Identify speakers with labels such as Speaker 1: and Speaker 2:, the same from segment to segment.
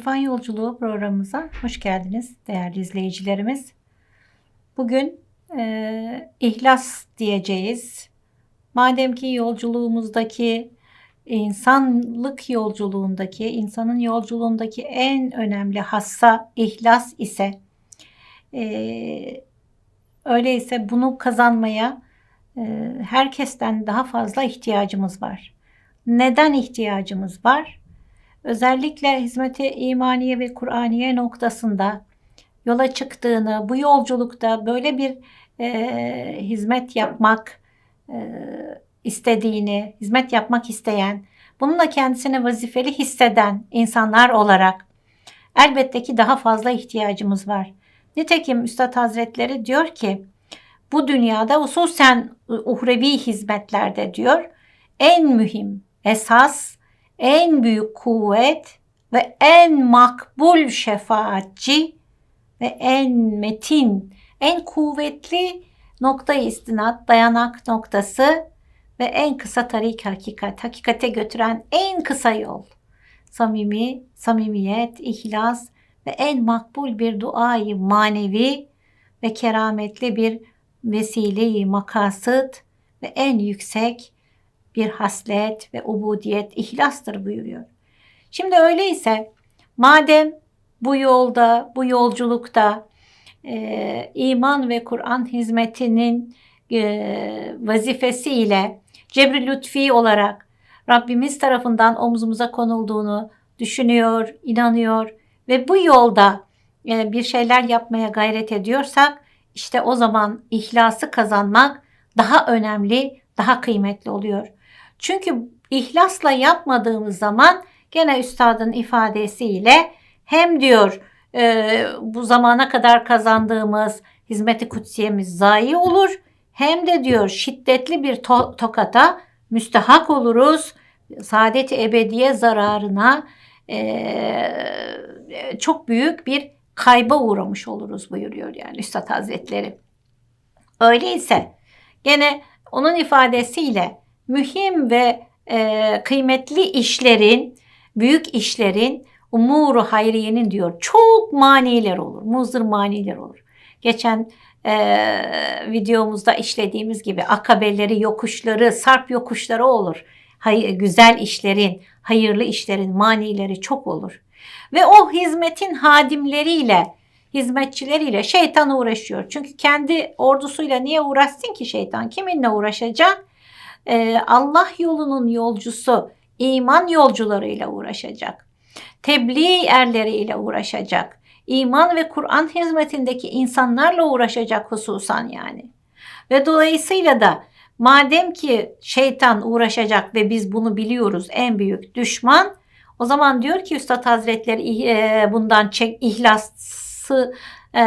Speaker 1: İrfan Yolculuğu programımıza hoş geldiniz değerli izleyicilerimiz. Bugün e, ihlas diyeceğiz. Madem ki yolculuğumuzdaki insanlık yolculuğundaki, insanın yolculuğundaki en önemli hassa ihlas ise e, öyleyse bunu kazanmaya e, herkesten daha fazla ihtiyacımız var. Neden ihtiyacımız var? Özellikle hizmeti imaniye ve Kur'aniye noktasında yola çıktığını, bu yolculukta böyle bir e, hizmet yapmak e, istediğini, hizmet yapmak isteyen, bununla kendisini vazifeli hisseden insanlar olarak elbette ki daha fazla ihtiyacımız var. Nitekim Üstad Hazretleri diyor ki, bu dünyada hususen uhrevi hizmetlerde diyor, en mühim, esas, en büyük kuvvet ve en makbul şefaatçi ve en metin, en kuvvetli nokta istinat, dayanak noktası ve en kısa tarik hakikat, hakikate götüren en kısa yol. Samimi, samimiyet, ihlas ve en makbul bir duayı manevi ve kerametli bir vesileyi makasıt ve en yüksek bir haslet ve ubudiyet ihlastır buyuruyor. Şimdi öyleyse madem bu yolda, bu yolculukta e, iman ve Kur'an hizmetinin e, vazifesiyle cebri lütfi olarak Rabbimiz tarafından omzumuza konulduğunu düşünüyor, inanıyor ve bu yolda e, bir şeyler yapmaya gayret ediyorsak işte o zaman ihlası kazanmak daha önemli, daha kıymetli oluyor. Çünkü ihlasla yapmadığımız zaman gene üstadın ifadesiyle hem diyor e, bu zamana kadar kazandığımız hizmeti kutsiyemiz zayi olur hem de diyor şiddetli bir to- tokata müstehak oluruz. Saadet-i ebediye zararına e, çok büyük bir kayba uğramış oluruz buyuruyor yani Üstad Hazretleri. Öyleyse gene onun ifadesiyle mühim ve e, kıymetli işlerin, büyük işlerin umuru hayriyenin diyor çok maniler olur, muzır maniler olur. Geçen e, videomuzda işlediğimiz gibi akabeleri, yokuşları, sarp yokuşları olur. Hayır, güzel işlerin, hayırlı işlerin manileri çok olur. Ve o hizmetin hadimleriyle, hizmetçileriyle şeytan uğraşıyor. Çünkü kendi ordusuyla niye uğraşsın ki şeytan? Kiminle uğraşacak? Ee, Allah yolunun yolcusu, iman yolcularıyla uğraşacak. Tebliğ erleriyle uğraşacak. İman ve Kur'an hizmetindeki insanlarla uğraşacak hususan yani. Ve dolayısıyla da madem ki şeytan uğraşacak ve biz bunu biliyoruz en büyük düşman o zaman diyor ki Üstad Hazretleri e, bundan çek, ihlası e,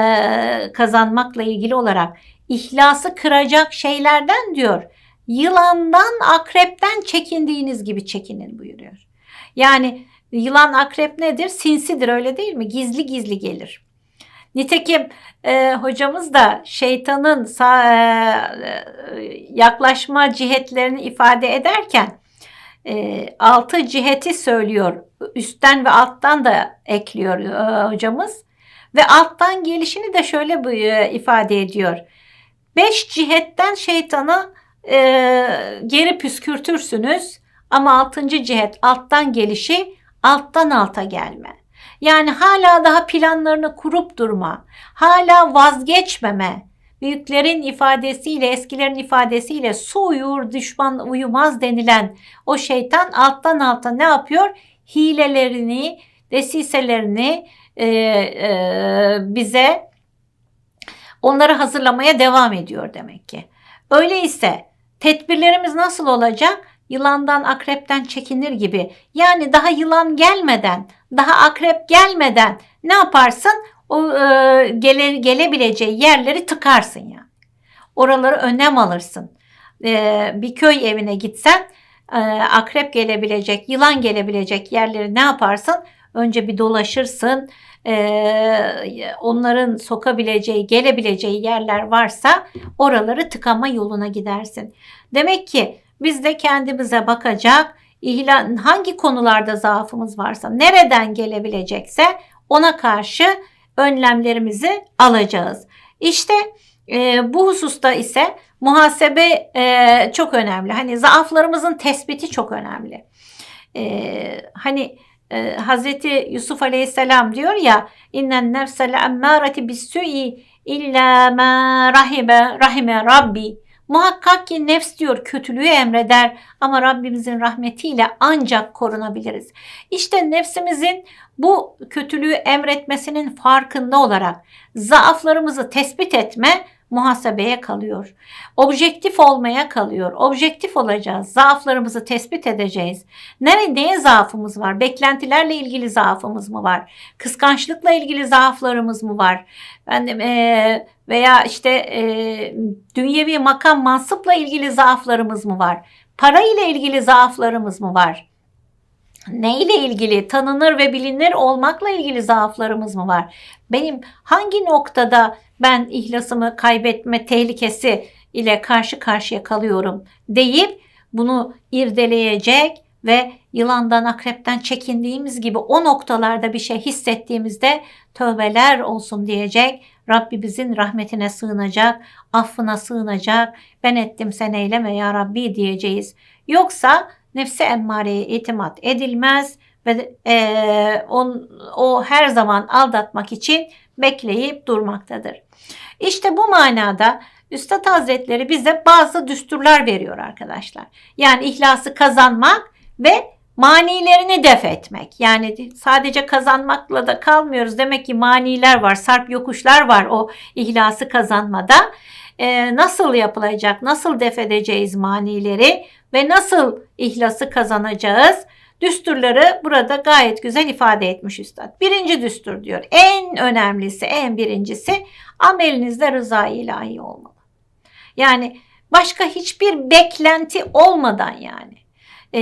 Speaker 1: kazanmakla ilgili olarak ihlası kıracak şeylerden diyor yılandan akrepten çekindiğiniz gibi çekinin buyuruyor. Yani yılan akrep nedir? Sinsidir öyle değil mi? Gizli gizli gelir. Nitekim e, hocamız da şeytanın sağ, e, yaklaşma cihetlerini ifade ederken e, altı ciheti söylüyor. Üstten ve alttan da ekliyor e, hocamız. Ve alttan gelişini de şöyle e, ifade ediyor. Beş cihetten şeytana e, geri püskürtürsünüz ama altıncı cihet alttan gelişi alttan alta gelme. Yani hala daha planlarını kurup durma, hala vazgeçmeme, büyüklerin ifadesiyle, eskilerin ifadesiyle su uyur, düşman uyumaz denilen o şeytan alttan alta ne yapıyor? Hilelerini, desiselerini e, e, bize onları hazırlamaya devam ediyor demek ki. Öyleyse tedbirlerimiz nasıl olacak? Yılandan, akrepten çekinir gibi. Yani daha yılan gelmeden, daha akrep gelmeden ne yaparsın? o e, gele, gelebileceği yerleri tıkarsın yani. Oraları önlem alırsın. E, bir köy evine gitsen e, akrep gelebilecek, yılan gelebilecek yerleri ne yaparsın? Önce bir dolaşırsın. E, onların sokabileceği, gelebileceği yerler varsa oraları tıkama yoluna gidersin. Demek ki biz de kendimize bakacak, ihla, hangi konularda zaafımız varsa, nereden gelebilecekse ona karşı önlemlerimizi alacağız. İşte e, bu hususta ise muhasebe e, çok önemli. Hani zaaflarımızın tespiti çok önemli. E, hani e, Hazreti Yusuf Aleyhisselam diyor ya innen nefsele emmâreti bis-su'i illa ma rahime rahime rabbi Muhakkak ki nefs diyor kötülüğü emreder ama Rabbimizin rahmetiyle ancak korunabiliriz. İşte nefsimizin bu kötülüğü emretmesinin farkında olarak zaaflarımızı tespit etme muhasebeye kalıyor. Objektif olmaya kalıyor. Objektif olacağız. Zaaflarımızı tespit edeceğiz. Nere, neye zaafımız var? Beklentilerle ilgili zaafımız mı var? Kıskançlıkla ilgili zaaflarımız mı var? Ben e, veya işte e, dünyevi makam mansıpla ilgili zaaflarımız mı var? Para ile ilgili zaaflarımız mı var? Ne ile ilgili tanınır ve bilinir olmakla ilgili zaaflarımız mı var? Benim hangi noktada ben ihlasımı kaybetme tehlikesi ile karşı karşıya kalıyorum deyip bunu irdeleyecek ve yılandan akrepten çekindiğimiz gibi o noktalarda bir şey hissettiğimizde tövbeler olsun diyecek. Rabbimizin rahmetine sığınacak, affına sığınacak. Ben ettim sen eyleme ya Rabbi diyeceğiz. Yoksa nefse emmareye itimat edilmez ve e, on, o her zaman aldatmak için bekleyip durmaktadır. İşte bu manada Üstad Hazretleri bize bazı düsturlar veriyor arkadaşlar. Yani ihlası kazanmak ve manilerini def etmek. Yani sadece kazanmakla da kalmıyoruz. Demek ki maniler var, sarp yokuşlar var o ihlası kazanmada. Ee, nasıl yapılacak, nasıl def edeceğiz manileri ve nasıl ihlası kazanacağız? Düsturları burada gayet güzel ifade etmiş üstad. Birinci düstur diyor. En önemlisi, en birincisi amelinizde rıza ilahi olmalı. Yani başka hiçbir beklenti olmadan yani e,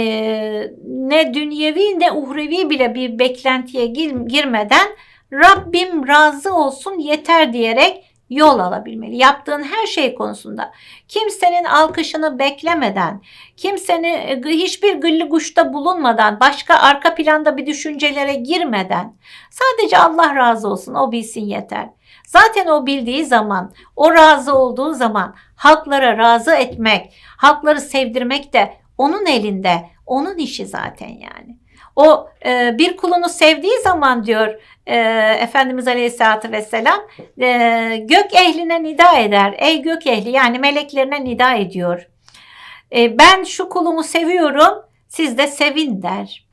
Speaker 1: ne dünyevi ne uhrevi bile bir beklentiye gir, girmeden Rabbim razı olsun yeter diyerek yol alabilmeli. Yaptığın her şey konusunda kimsenin alkışını beklemeden, kimsenin hiçbir gıllı guşta bulunmadan, başka arka planda bir düşüncelere girmeden sadece Allah razı olsun o bilsin yeter. Zaten o bildiği zaman, o razı olduğu zaman halklara razı etmek, halkları sevdirmek de onun elinde, onun işi zaten yani. O e, bir kulunu sevdiği zaman diyor e, Efendimiz Aleyhisselatü Vesselam e, gök ehline nida eder. Ey gök ehli yani meleklerine nida ediyor. E, ben şu kulumu seviyorum siz de sevin der.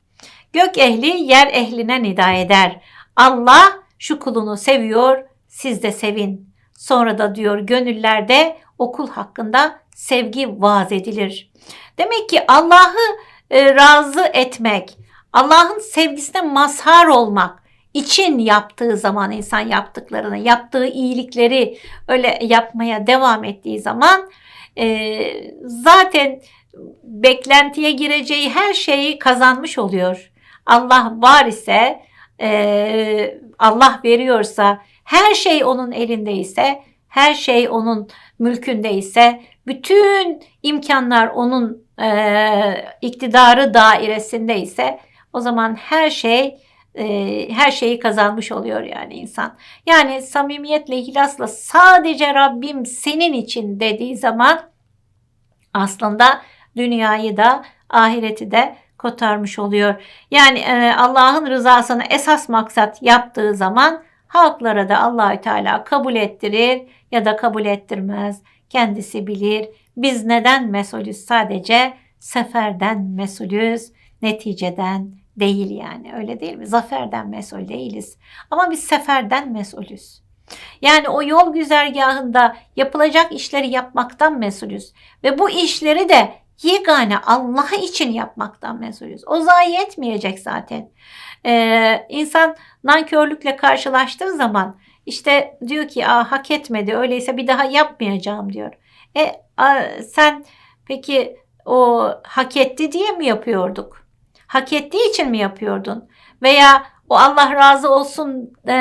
Speaker 1: Gök ehli yer ehline nida eder. Allah şu kulunu seviyor siz de sevin. Sonra da diyor gönüllerde okul hakkında sevgi vaaz edilir. Demek ki Allah'ı e, razı etmek, Allah'ın sevgisine mazhar olmak için yaptığı zaman insan yaptıklarını, yaptığı iyilikleri öyle yapmaya devam ettiği zaman e, zaten beklentiye gireceği her şeyi kazanmış oluyor. Allah var ise, e, Allah veriyorsa, her şey onun elinde ise, her şey onun mülkünde ise, bütün imkanlar onun e, iktidarı dairesinde ise o zaman her şey e, her şeyi kazanmış oluyor yani insan. Yani samimiyetle, ihlasla sadece Rabbim senin için dediği zaman aslında dünyayı da ahireti de kotarmış oluyor. Yani e, Allah'ın rızasını esas maksat yaptığı zaman halklara da Allahü Teala kabul ettirir ya da kabul ettirmez. Kendisi bilir. Biz neden mesulüz? Sadece seferden mesulüz. Neticeden değil yani öyle değil mi? Zaferden mesul değiliz. Ama biz seferden mesulüz. Yani o yol güzergahında yapılacak işleri yapmaktan mesulüz. Ve bu işleri de yegane Allah için yapmaktan mesulüz. O zayi etmeyecek zaten. Ee, insan nankörlükle karşılaştığı zaman işte diyor ki Aa, hak etmedi öyleyse bir daha yapmayacağım diyor. E a, sen peki o hak etti diye mi yapıyorduk? Hak ettiği için mi yapıyordun? Veya o Allah razı olsun e,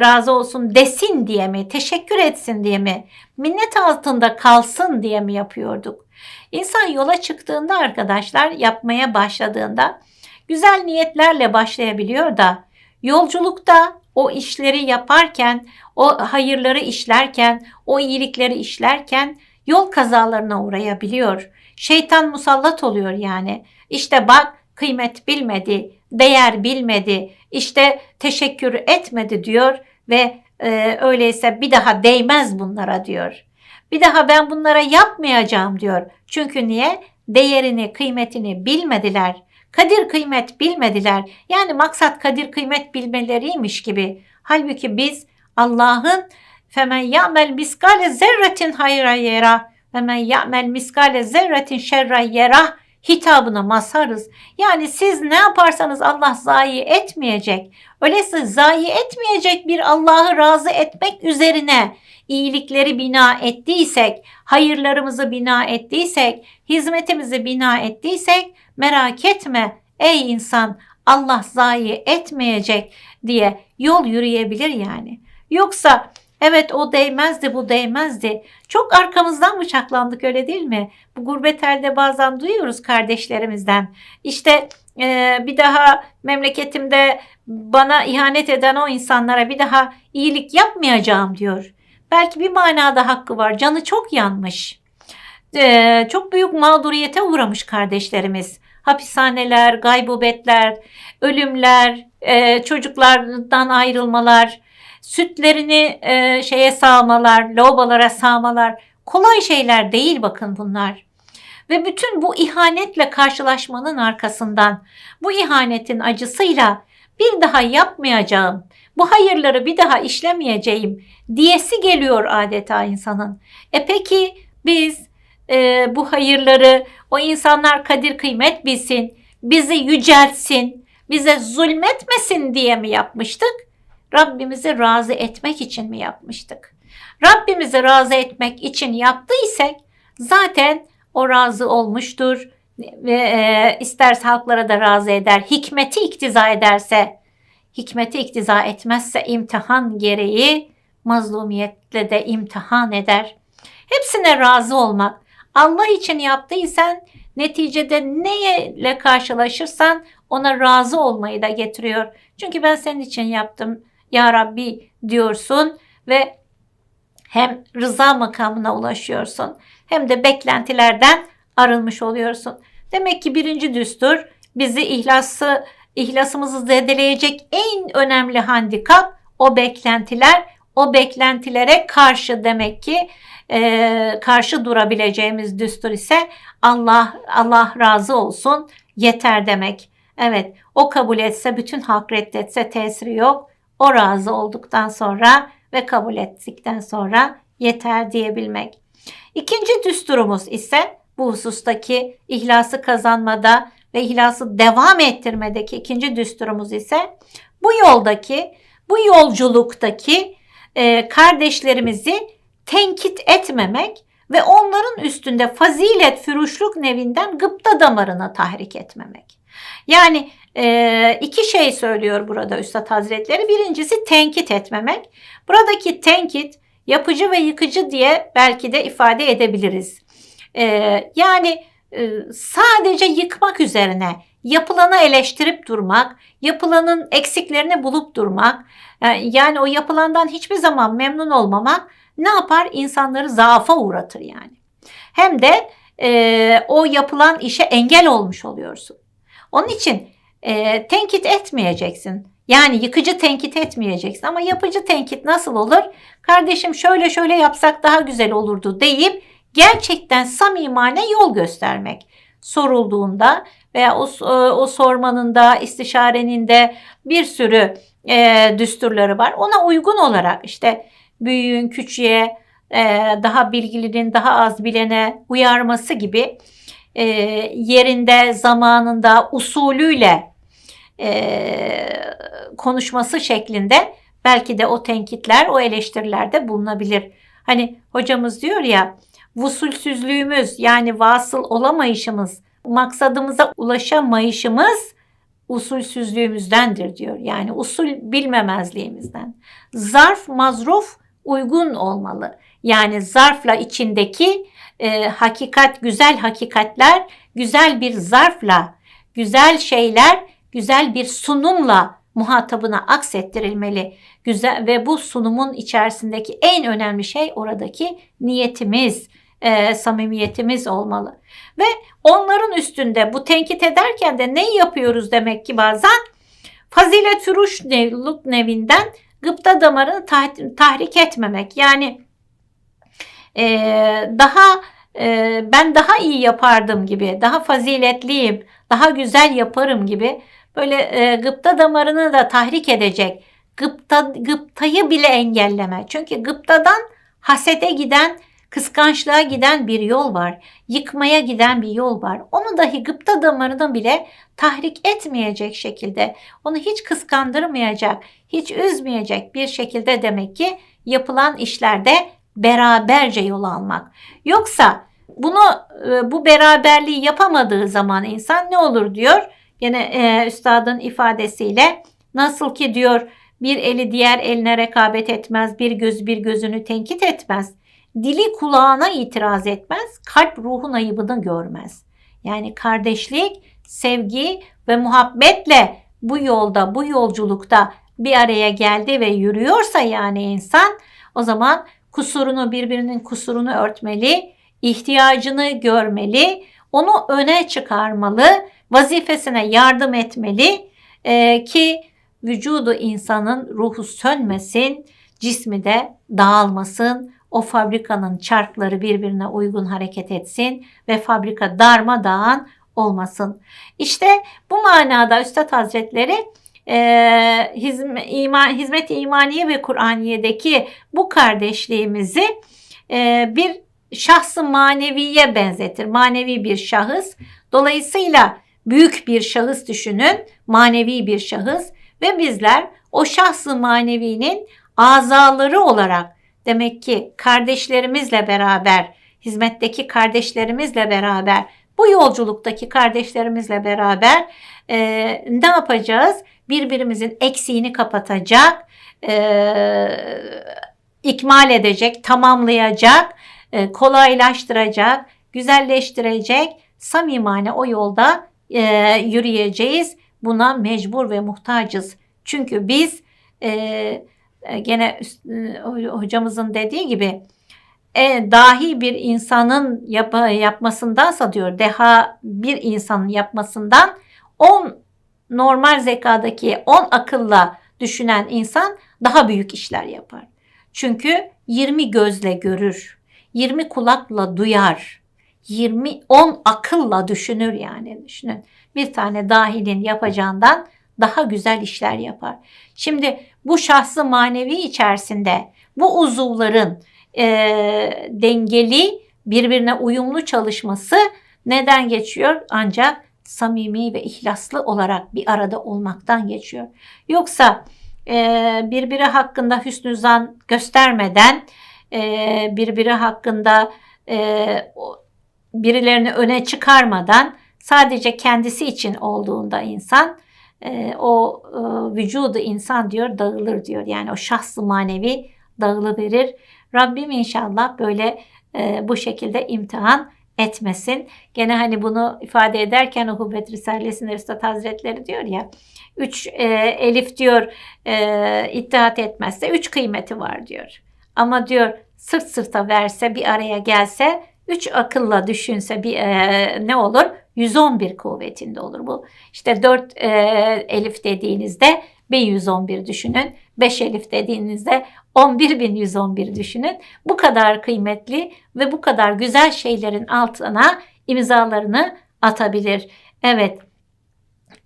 Speaker 1: razı olsun desin diye mi? Teşekkür etsin diye mi? Minnet altında kalsın diye mi yapıyorduk? İnsan yola çıktığında arkadaşlar yapmaya başladığında güzel niyetlerle başlayabiliyor da yolculukta o işleri yaparken, o hayırları işlerken, o iyilikleri işlerken yol kazalarına uğrayabiliyor. Şeytan musallat oluyor yani. İşte bak kıymet bilmedi, değer bilmedi, işte teşekkür etmedi diyor ve e, öyleyse bir daha değmez bunlara diyor. Bir daha ben bunlara yapmayacağım diyor. Çünkü niye? Değerini, kıymetini bilmediler. Kadir kıymet bilmediler. Yani maksat kadir kıymet bilmeleriymiş gibi. Halbuki biz Allah'ın femen ya'mel miskale zerretin hayra yera ve men ya'mel miskale zerretin şerra yera hitabına mazharız. Yani siz ne yaparsanız Allah zayi etmeyecek. Öyleyse zayi etmeyecek bir Allah'ı razı etmek üzerine iyilikleri bina ettiysek, hayırlarımızı bina ettiysek, hizmetimizi bina ettiysek merak etme ey insan Allah zayi etmeyecek diye yol yürüyebilir yani. Yoksa evet o değmezdi bu değmezdi. Çok arkamızdan bıçaklandık öyle değil mi? Bu gurbet elde bazen duyuyoruz kardeşlerimizden. İşte e, bir daha memleketimde bana ihanet eden o insanlara bir daha iyilik yapmayacağım diyor. Belki bir manada hakkı var. Canı çok yanmış. Ee, çok büyük mağduriyete uğramış kardeşlerimiz. Hapishaneler, gaybubetler, ölümler, e, çocuklardan ayrılmalar, sütlerini e, şeye sağmalar, lavabolara sağmalar kolay şeyler değil bakın bunlar. Ve bütün bu ihanetle karşılaşmanın arkasından bu ihanetin acısıyla bir daha yapmayacağım, bu hayırları bir daha işlemeyeceğim diyesi geliyor adeta insanın. E peki biz e, bu hayırları o insanlar kadir kıymet bilsin, bizi yüceltsin, bize zulmetmesin diye mi yapmıştık? Rabbimizi razı etmek için mi yapmıştık? Rabbimizi razı etmek için yaptıysak zaten o razı olmuştur ve e, isterse halklara da razı eder, hikmeti iktiza ederse, hikmeti iktiza etmezse imtihan gereği mazlumiyetle de imtihan eder. Hepsine razı olmak. Allah için yaptıysan neticede neyle karşılaşırsan ona razı olmayı da getiriyor. Çünkü ben senin için yaptım ya Rabbi diyorsun ve hem rıza makamına ulaşıyorsun hem de beklentilerden arınmış oluyorsun. Demek ki birinci düstur bizi ihlası, ihlasımızı zedeleyecek en önemli handikap o beklentiler. O beklentilere karşı demek ki e, karşı durabileceğimiz düstur ise Allah Allah razı olsun yeter demek. Evet o kabul etse bütün hak reddetse tesiri yok. O razı olduktan sonra ve kabul ettikten sonra yeter diyebilmek. İkinci düsturumuz ise bu husustaki ihlası kazanmada ve ihlası devam ettirmedeki ikinci düsturumuz ise bu yoldaki, bu yolculuktaki e, kardeşlerimizi tenkit etmemek ve onların üstünde fazilet füruşluk nevinden gıpta damarına tahrik etmemek. Yani e, iki şey söylüyor burada Üstad Hazretleri. Birincisi tenkit etmemek. Buradaki tenkit yapıcı ve yıkıcı diye belki de ifade edebiliriz. E, yani sadece yıkmak üzerine yapılanı eleştirip durmak, yapılanın eksiklerini bulup durmak, e, yani o yapılandan hiçbir zaman memnun olmamak ne yapar? İnsanları zaafa uğratır yani. Hem de e, o yapılan işe engel olmuş oluyorsun. Onun için e, tenkit etmeyeceksin. Yani yıkıcı tenkit etmeyeceksin ama yapıcı tenkit nasıl olur? Kardeşim şöyle şöyle yapsak daha güzel olurdu deyip gerçekten samimane yol göstermek sorulduğunda veya o, o sormanın da istişarenin de bir sürü e, düsturları var. Ona uygun olarak işte büyüğün küçüğe, e, daha bilgilinin daha az bilene uyarması gibi e, yerinde, zamanında, usulüyle e, konuşması şeklinde belki de o tenkitler, o eleştirilerde bulunabilir. Hani hocamız diyor ya, vusulsüzlüğümüz yani vasıl olamayışımız, maksadımıza ulaşamayışımız usulsüzlüğümüzdendir diyor. Yani usul bilmemezliğimizden. Zarf mazruf uygun olmalı. Yani zarfla içindeki e, hakikat, güzel hakikatler güzel bir zarfla, güzel şeyler, güzel bir sunumla muhatabına aksettirilmeli. Güzel ve bu sunumun içerisindeki en önemli şey oradaki niyetimiz, e, samimiyetimiz olmalı. Ve onların üstünde bu tenkit ederken de ne yapıyoruz demek ki bazen fazilet ruş nevluk nevinden gıpta damarını tah- tahrik etmemek. Yani e, daha e, ben daha iyi yapardım gibi, daha faziletliyim, daha güzel yaparım gibi böyle e, gıpta damarını da tahrik edecek. Gıpta, gıptayı bile engelleme. Çünkü gıptadan hasede giden, kıskançlığa giden bir yol var. Yıkmaya giden bir yol var. Onu dahi gıpta damarını bile tahrik etmeyecek şekilde, onu hiç kıskandırmayacak, hiç üzmeyecek bir şekilde demek ki yapılan işlerde beraberce yol almak. Yoksa bunu e, bu beraberliği yapamadığı zaman insan ne olur diyor? Yine e, üstadın ifadesiyle nasıl ki diyor bir eli diğer eline rekabet etmez, bir göz bir gözünü tenkit etmez. Dili kulağına itiraz etmez, kalp ruhun ayıbını görmez. Yani kardeşlik, sevgi ve muhabbetle bu yolda, bu yolculukta bir araya geldi ve yürüyorsa yani insan o zaman kusurunu birbirinin kusurunu örtmeli, ihtiyacını görmeli, onu öne çıkarmalı, vazifesine yardım etmeli e, ki vücudu insanın ruhu sönmesin, cismi de dağılmasın, o fabrikanın çarkları birbirine uygun hareket etsin ve fabrika darmadağın olmasın. İşte bu manada Üstad Hazretleri e, hizmet, iman, hizmet imaniye ve Kur'aniye'deki bu kardeşliğimizi e, bir şahsı maneviye benzetir. Manevi bir şahıs. Dolayısıyla büyük bir şahıs düşünün. Manevi bir şahıs ve bizler o şahsı manevinin azaları olarak demek ki kardeşlerimizle beraber, hizmetteki kardeşlerimizle beraber, bu yolculuktaki kardeşlerimizle beraber e, ne yapacağız? Birbirimizin eksiğini kapatacak, e, ikmal edecek, tamamlayacak, e, kolaylaştıracak, güzelleştirecek, samimane o yolda e, yürüyeceğiz. Buna mecbur ve muhtacız. Çünkü biz e, gene e, hocamızın dediği gibi e, dahi bir insanın yap, yapmasındansa diyor deha bir insanın yapmasından 10 normal zekadaki 10 akılla düşünen insan daha büyük işler yapar. Çünkü 20 gözle görür, 20 kulakla duyar, 20 10 akılla düşünür yani düşünün. Bir tane dahilin yapacağından daha güzel işler yapar. Şimdi bu şahsı manevi içerisinde bu uzuvların e, dengeli birbirine uyumlu çalışması neden geçiyor? Ancak samimi ve ihlaslı olarak bir arada olmaktan geçiyor. Yoksa e, birbiri hakkında hüsnü zan göstermeden e, birbiri hakkında e, birilerini öne çıkarmadan sadece kendisi için olduğunda insan e, o e, vücudu insan diyor dağılır diyor. Yani o şahsı manevi dağılıverir. Rabbim inşallah böyle e, bu şekilde imtihan etmesin. Gene hani bunu ifade ederken o Hubbet Risalesi'nde Üstad Hazretleri diyor ya üç e, elif diyor e, ittihat etmezse üç kıymeti var diyor. Ama diyor sırt sırta verse bir araya gelse üç akılla düşünse bir e, ne olur? 111 kuvvetinde olur bu. İşte 4 e, elif dediğinizde 1111 düşünün. 5 elif dediğinizde 11111 düşünün. Bu kadar kıymetli ve bu kadar güzel şeylerin altına imzalarını atabilir. Evet.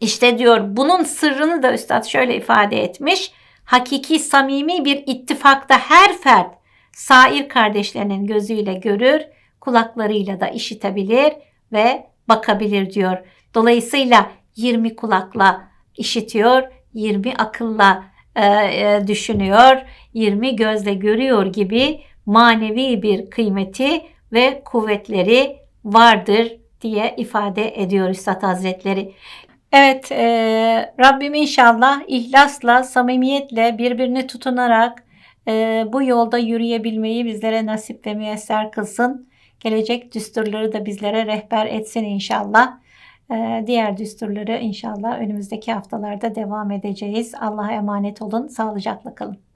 Speaker 1: İşte diyor bunun sırrını da üstad şöyle ifade etmiş. Hakiki samimi bir ittifakta her fert sair kardeşlerinin gözüyle görür, kulaklarıyla da işitebilir ve bakabilir diyor. Dolayısıyla 20 kulakla işitiyor, 20 akılla e, e, düşünüyor, 20 gözle görüyor gibi manevi bir kıymeti ve kuvvetleri vardır diye ifade ediyor Üstad Hazretleri. Evet, e, Rabbim inşallah ihlasla, samimiyetle birbirini tutunarak e, bu yolda yürüyebilmeyi bizlere nasip ve müyesser kılsın. Gelecek düsturları da bizlere rehber etsin inşallah. Ee, Diğer düsturları inşallah önümüzdeki haftalarda devam edeceğiz. Allah'a emanet olun. Sağlıcakla kalın.